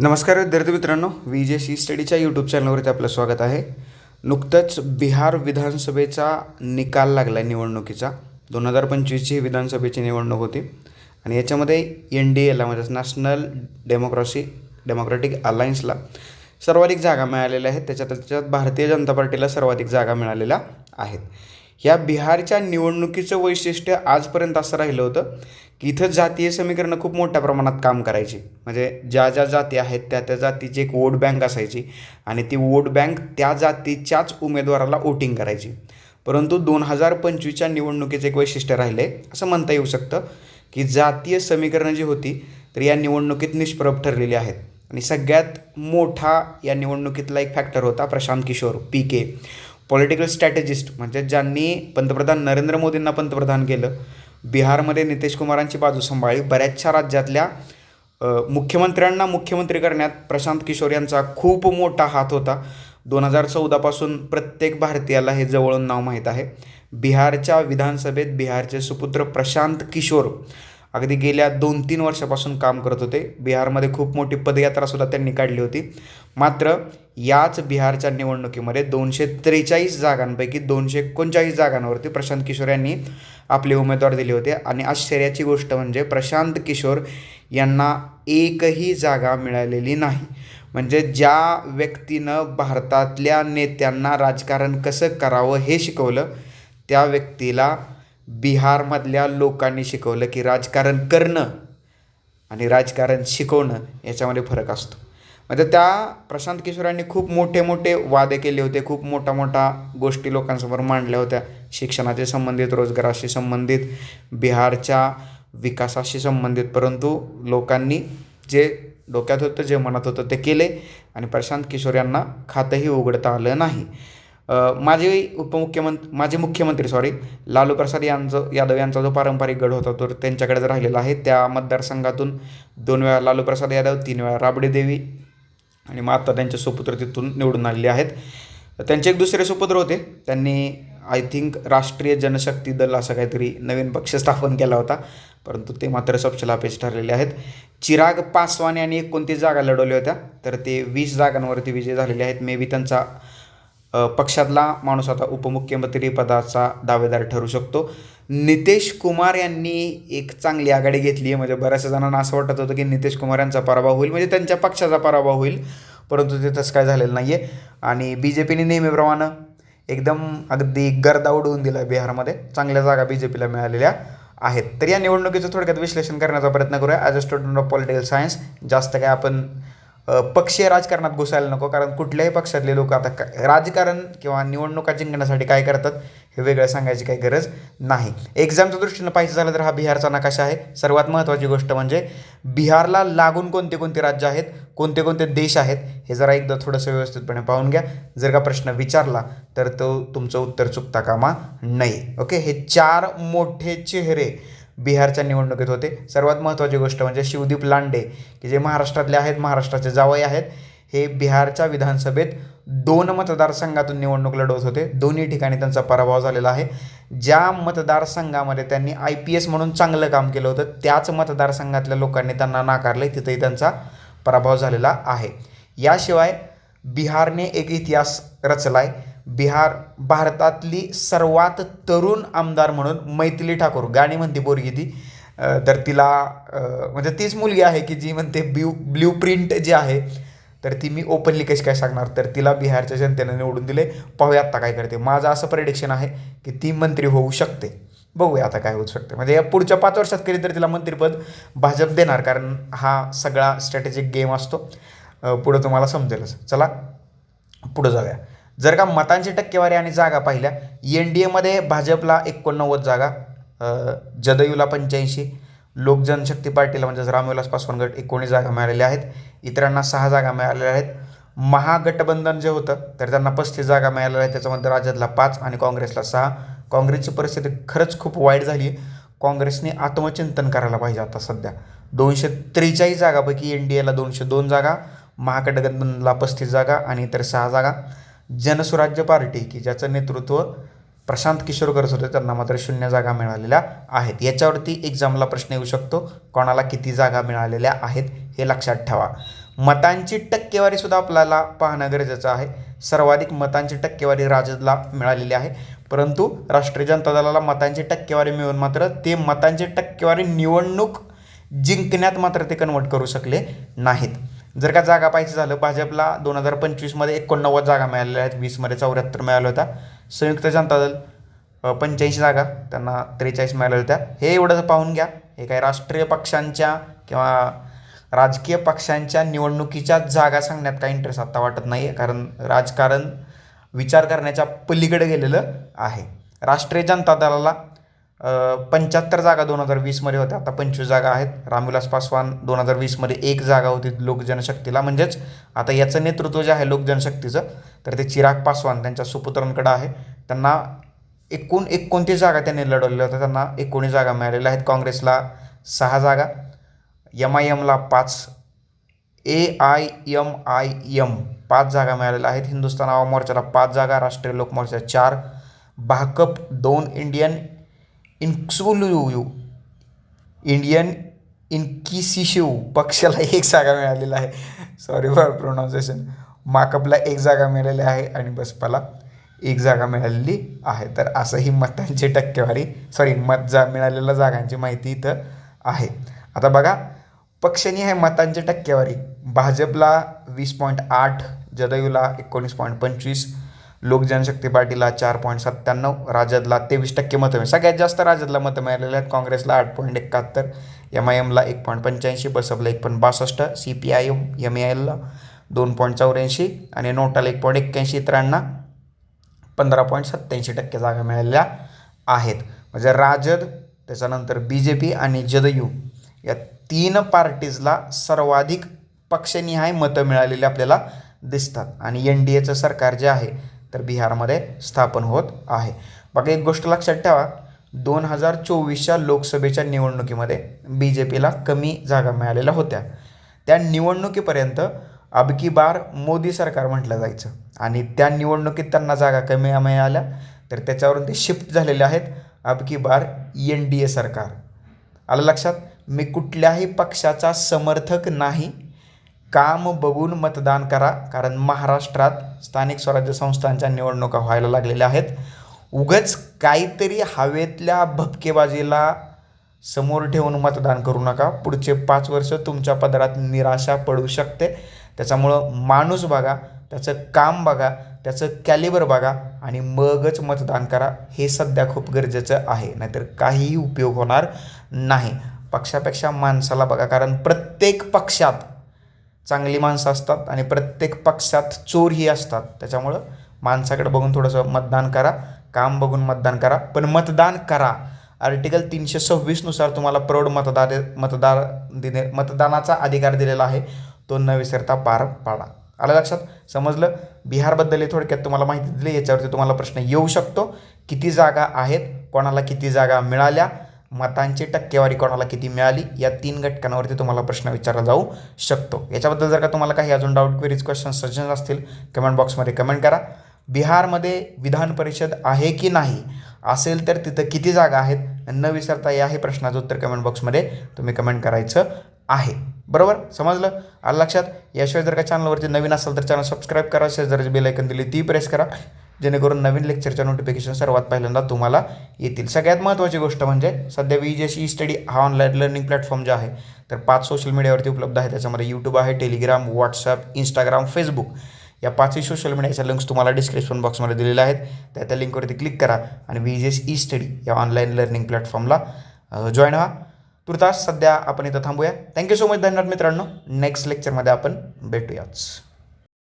नमस्कार विद्यार्थी मित्रांनो व्ही जे सी स्टडीच्या यूट्यूब चॅनलवरती आपलं स्वागत आहे. नुकतंच बिहार विधानसभेचा निकाल लागला आहे निवडणुकीचा. दोन हजार पंचवीसची ही विधानसभेची निवडणूक होती आणि याच्यामध्ये एन डी एला म्हणजेच नॅशनल डेमोक्रॉसी डेमोक्रॅटिक अलायन्सला सर्वाधिक जागा मिळालेल्या आहेत. त्याच्यात त्याच्यात भारतीय जनता पार्टीला सर्वाधिक जागा मिळालेल्या आहेत. ह्या बिहारच्या निवडणुकीचं वैशिष्ट्य आजपर्यंत असं राहिलं होतं की इथं जातीय समीकरणं खूप मोठ्या प्रमाणात काम करायची. म्हणजे ज्या ज्या जाती आहेत त्या त्या जातीची एक वोट बँक असायची आणि ती वोट बँक त्या जातीच्याच उमेदवाराला वोटिंग करायची. परंतु दोन हजार पंचवीसच्या निवडणुकीचं एक वैशिष्ट्य राहिलं आहे असं म्हणता येऊ शकतं की जातीय समीकरणं जी होती तर या निवडणुकीत निष्प्रभ ठरलेली आहेत. आणि सगळ्यात मोठा या निवडणुकीतला एक फॅक्टर होता Prashant Kishor P K. Political strategist म्हणजे ज्यांनी पंतप्रधान नरेंद्र मोदींना पंतप्रधान केलं बिहारमध्ये नितीश कुमारांची बाजू सांभाळली. बऱ्याचशा राज्यातल्या मुख्यमंत्र्यांना मुख्यमंत्री करण्यात प्रशांत किशोर यांचा खूप मोठा हात होता. दोन हजार चौदापासून प्रत्येक भारतीयाला हे जवळून नाव माहीत आहे. बिहारच्या विधानसभेत बिहारचे सुपुत्र प्रशांत किशोर अगदी गेल्या दोन तीन वर्षापासून काम करत होते. बिहारमध्ये खूप मोठी पदयात्रासुद्धा त्यांनी काढली होती. मात्र याच बिहारच्या निवडणुकीमध्ये दोनशे त्रेचाळीस जागांपैकी दोनशे एकोणचाळीस जागांवरती प्रशांत किशोर यांनी आपले उमेदवार दिले होते. आणि आश्चर्याची गोष्ट म्हणजे प्रशांत किशोर यांना एकही जागा मिळालेली नाही. म्हणजे ज्या व्यक्तीनं भारतातल्या नेत्यांना राजकारण कसं करावं हे शिकवलं त्या व्यक्तीला बिहारमधल्या लोकांनी शिकवलं की राजकारण करणं आणि राजकारण शिकवणं याच्यामध्ये फरक असतो. म्हणजे त्या प्रशांत किशोरांनी खूप मोठे मोठे वादे केले होते खूप मोठा मोठा गोष्टी लोकांसमोर मांडल्या होत्या. शिक्षणाशी संबंधित रोजगाराशी संबंधित बिहारच्या विकासाशी संबंधित. परंतु लोकांनी जे डोक्यात होतं जे मनात होतं ते केले आणि प्रशांत किशोर यांना खातंही उघडता आलं नाही. माझे उपमुख्यमंत्री माझे मुख्यमंत्री सॉरी लालू प्रसाद यांचं यादव यांचा जो पारंपरिक गड होता तो त्यांच्याकडे राहिलेला आहे. त्या मतदारसंघातून दोन वेळा लालू प्रसाद यादव तीन वेळा राबडी देवी आणि मग आता त्यांचे सुपुत्र तिथून निवडून आलेले आहेत. त्यांचे एक दुसरे सुपुत्र होते. त्यांनी आय थिंक राष्ट्रीय जनशक्ती दल असं काहीतरी नवीन पक्ष स्थापन केला होता. परंतु ते मात्र सपशलापेच ठरलेले आहेत. चिराग पासवान यांनी एकोणतीस जागा लढवल्या होत्या. तर ते वीस जागांवरती विजय झालेले आहेत. मे बी त्यांचा पक्षातला माणूस आता उपमुख्यमंत्री पदाचा दावेदार ठरू शकतो. नितेश कुमार यांनी एक चांगली आघाडी घेतली आहे म्हणजे बऱ्याचशा जणांना असं वाटत होतं की नितेश कुमार यांचा पराभव होईल. म्हणजे त्यांच्या पक्षाचा पराभव होईल. परंतु ते तसं काय झालेलं नाही आहे आणि बी जे पीने नेहमीप्रमाणे एकदम अगदी गर्दा उडवून दिला बिहारमध्ये. चांगल्या जागा बी जे पीला मिळालेल्या आहेत. तर या निवडणुकीचं थोडक्यात विश्लेषण करण्याचा प्रयत्न करूया. As a student of political science जास्त काय आपण पक्षीय राजकारणात घुसायला नको कारण कुठल्याही पक्षातले लोक आता का राजकारण किंवा निवडणुका जिंकण्यासाठी काय करतात हे वेगळं सांगायची काही गरज नाही. एक्झामच्या दृष्टीनं पाहिजे झालं तर हा बिहारचा नकाशा आहे. सर्वात महत्त्वाची गोष्ट म्हणजे बिहारला लागून कोणते कोणते राज्य आहेत कोणते कोणते देश आहेत हे जरा एकदा थोडंसं व्यवस्थितपणे पाहून घ्या. जर का प्रश्न विचारला तर तो तुमचं उत्तर चुकता कामा नये. ओके? हे चार मोठे चेहरे बिहारच्या निवडणुकीत होते. सर्वात महत्त्वाची गोष्ट म्हणजे शिवदीप लांडे की जे महाराष्ट्रातले आहेत महाराष्ट्राचे जावई आहेत हे बिहारच्या विधानसभेत दोन मतदारसंघातून निवडणूक लढवत होते. दोन्ही ठिकाणी त्यांचा पराभव झालेला आहे. ज्या मतदारसंघामध्ये त्यांनी आय पी एस म्हणून चांगलं काम केलं होतं त्याच मतदारसंघातल्या लोकांनी त्यांना नाकारलं आहे तिथंही त्यांचा पराभव झालेला आहे. याशिवाय बिहारने एक इतिहास रचला आहे बिहार भारतातली सर्वात तरुण आमदार म्हणून मैथिली ठाकूर. गाणी म्हणते पोरगी ती. तर तिला म्हणजे तीच मुलगी आहे की जी म्हणते ब्ल्यू ब्ल्यू प्रिंट जी आहे तर ती मी ओपनली कशी काय सांगणार? तर तिला बिहारच्या जनतेनं निवडून दिले. पाहूया आता काय करते. माझं असं प्रेडिक्शन आहे की ती मंत्री होऊ शकते. बघूया आता काय होऊ शकते. म्हणजे या पुढच्या पाच वर्षात केली तर तिला मंत्रिपद भाजप देणार कारण हा सगळा स्ट्रॅटेजिक गेम असतो. पुढं तुम्हाला समजेलच. चला पुढं जाऊया. जर का मतांची टक्केवारी आणि जागा पाहिल्या एन डी एमध्ये भाजपला एकोणनव्वद जागा जदयूला पंच्याऐंशी लोक जनशक्ती पार्टीला म्हणजेच रामविलास पासवान गट एकोणीस जागा मिळालेल्या आहेत इतरांना सहा जागा मिळालेल्या आहेत. महागठबंधन जे होतं तर त्यांना पस्तीस जागा मिळालेल्या आहेत त्याच्यामध्ये राज्यातला पाच आणि काँग्रेसला सहा. काँग्रेसची परिस्थिती खरंच खूप वाईट झाली आहे. काँग्रेसने आत्मचिंतन करायला पाहिजे आता सध्या. दोनशे त्रेचाळीस जागापैकी एन डी एला दोनशे दोन जागा महागठबंधनला पस्तीस जागा आणि इतर सहा जागा. जनसुराज्य पार्टी की ज्याचं नेतृत्व प्रशांत किशोर करत होते त्यांना मात्र शून्य जागा मिळालेल्या आहेत. याच्यावरती एक्झामला प्रश्न येऊ शकतो. कोणाला किती जागा मिळालेल्या आहेत हे लक्षात ठेवा. मतांची टक्केवारीसुद्धा आपल्याला पाहणं गरजेचं आहे. सर्वाधिक मतांची टक्केवारी राजदला मिळालेली आहे. परंतु राष्ट्रीय जनता दलाला मतांची टक्केवारी मिळून मात्र ते मतांची टक्केवारी निवडणूक जिंकण्यात मात्र ते कन्वर्ट करू शकले नाहीत. जर का जागा पाहिजे झालं भाजपला दोन हजार पंचवीसमध्ये एकोणनव्वद जागा मिळालेल्या आहेत वीसमध्ये चौऱ्याहत्तर मिळाल्या होत्या. संयुक्त जनता दल पंच्याऐंशी जागा त्यांना त्रेचाळीस मिळाल्या होत्या. हे एवढं पाहून घ्या. हे काही राष्ट्रीय पक्षांच्या किंवा राजकीय पक्षांच्या निवडणुकीच्या जागा सांगण्यात काही इंटरेस्ट आत्ता वाटत नाही आहे कारण राजकारण विचार करण्याच्या पलीकडे गेलेलं आहे. राष्ट्रीय जनता दलाला पंच्याहत्तर जागा दोन हजार वीसमध्ये होत्या. आता पंचवीस जागा आहेत. रामविलास पासवान दोन हजार वीसमध्ये एक जागा होती लोकजनशक्तीला म्हणजेच आता याचं नेतृत्व जे आहे लोकजनशक्तीचं तर ते चिराग पासवान त्यांच्या सुपुत्रांकडं आहे. त्यांना एकूण एकोणतीस जागा त्यांनी लढवलेल्या होत्या. त्यांना एकोणीस जागा मिळालेल्या आहेत. काँग्रेसला सहा जागा एम आय एमला पाच A I M I M पाच जागा मिळालेल्या आहेत. हिंदुस्थान आवाम मोर्चाला पाच जागा राष्ट्रीय लोकमोर्चा चार भाकप दोन इंडियन इन्क्सुलू इंडियन इन्किसिशिव पक्षाला एक जागा मिळालेला आहे. सॉरी फॉर प्रोनाऊन्सिएशन माकपला एक जागा मिळालेली आहे आणि बसपाला एक जागा मिळालेली आहे. तर असंही मतांची टक्केवारी सॉरी मत जा मिळालेल्या जागांची माहिती इथं आहे. आता बघा पक्षांनी आहे मतांची टक्केवारी. भाजपला वीस पॉईंट आठ जदयूला एकोणीस पॉईंट पंचवीस लोक जनशक्ती पार्टीला चार पॉईंट सत्त्याण्णव राजदला तेवीस टक्के मतं सगळ्यात जास्त राजदला मतं मिळालेले आहेत काँग्रेसला आठ पॉईंट एकाहत्तर एम आय एमला एक पॉईंट पंच्याऐंशी बसपला एक पॉईंट बासष्ट C P I M M A एलला दोन पॉईंट चौऱ्याऐंशी आणि नोटाला एक पॉईंट एक्क्याऐंशी. इतरांना पंधरा पॉईंट सत्त्याऐंशी टक्के जागा मिळालेल्या आहेत. म्हणजे राजद त्याच्यानंतर बी जे पी आणि जदयू या तीन पार्टीजला सर्वाधिक पक्षनिहाय मतं मिळालेली आपल्याला दिसतात. आणि एन डी एचं सरकार जे आहे तर बिहारमध्ये स्थापन होत आहे. बाकी एक गोष्ट लक्षात ठेवा दोन हजार चोवीसच्या लोकसभेच्या निवडणुकीमध्ये बी जे पीला कमी जागा मिळालेल्या होत्या. त्या निवडणुकीपर्यंत अबकी बार मोदी सरकार म्हटलं जायचं आणि त्या निवडणुकीत त्यांना जागा कमी मिळाल्या तर त्याच्यावरून ते शिफ्ट झालेले आहेत अबकी बार एन डी ए सरकार. आलं लक्षात? मी कुठल्याही पक्षाचा समर्थक नाही काम बघून मतदान करा कारण महाराष्ट्रात स्थानिक स्वराज्य संस्थांच्या निवडणुका व्हायला लागलेल्या आहेत. उगच काहीतरी हवेतल्या भपकेबाजीला समोर ठेवून मतदान करू नका. पुढचे पाच वर्ष तुमच्या पदरात निराशा पडू शकते. त्याच्यामुळं माणूस बघा त्याचं काम बघा त्याचं कॅलिबर बघा आणि मगच मतदान करा. हे सध्या खूप गरजेचं आहे. नाहीतर काहीही उपयोग होणार नाही. पक्षापेक्षा माणसाला बघा कारण प्रत्येक पक्षात चांगली माणसं असतात आणि प्रत्येक पक्षात चोरही असतात. त्याच्यामुळं माणसाकडे बघून थोडंसं मतदान करा काम बघून मतदान करा पण मतदान करा. आर्टिकल तीनशे सव्वीसनुसार तुम्हाला प्रौढ मतदार मतदार दिने मतदानाचा अधिकार दिलेला आहे. तो न विसरता पार पाडा. आलं लक्षात? समजलं? बिहारबद्दल थोडक्यात तुम्हाला माहिती दिली याच्यावरती तुम्हाला प्रश्न येऊ शकतो. किती जागा आहेत? कोणाला किती जागा मिळाल्या? मतांची टक्केवारी कोणाला किती मिळाली या तीन घटकांवरती तुम्हाला प्रश्न विचारला जाऊ शकतो. याच्याबद्दल जर का तुम्हाला काही अजून डाऊट क्वेरीज क्वेश्चन सजेशन असतील कमेंट बॉक्समध्ये कमेंट करा. बिहारमध्ये विधान परिषद आहे की नाही असेल तर तिथं किती जागा आहेत न विसरता याही प्रश्नाचं उत्तर कमेंट बॉक्समध्ये तुम्ही कमेंट करायचं आहे. बरोबर? समजलं? आलं लक्षात? याशिवाय जर का चॅनलवरती नवीन असेल तर चॅनल सबस्क्राईब करा. शेजारची बेल ऐकन दिली ती प्रेस करा. जेणेकरून नवीन लेक्चरच्या नोटिफिकेशन सर्वात पहिल्यांदा तुम्हाला येतील. सगळ्यात महत्त्वाची गोष्ट म्हणजे सध्या वी जे ई स्टडी हा ऑनलाईन लर्निंग प्लॅटफॉर्म जे आहे तर पाच सोशल मीडियावरती उपलब्ध आहे. त्याच्यामध्ये यूट्यूब आहे टेलिग्राम व्हॉट्सअप इंस्टाग्राम फेसबुक या पाचही सोशल मीडियाच्या लिंक्स तुम्हाला डिस्क्रिप्शन बॉक्समध्ये दिलेल्या आहेत. त्या त्या लिंकवरती क्लिक करा आणि वी जे ई स्टडी या ऑनलाईन लर्निंग प्लॅटफॉर्मला जॉईन व्हा. तुर्तास सध्या आपण इथं थांबूया. थँक्यू सो मच धन्यवाद मित्रांनो. नेक्स्ट लेक्चरमध्ये आपण भेटूयाच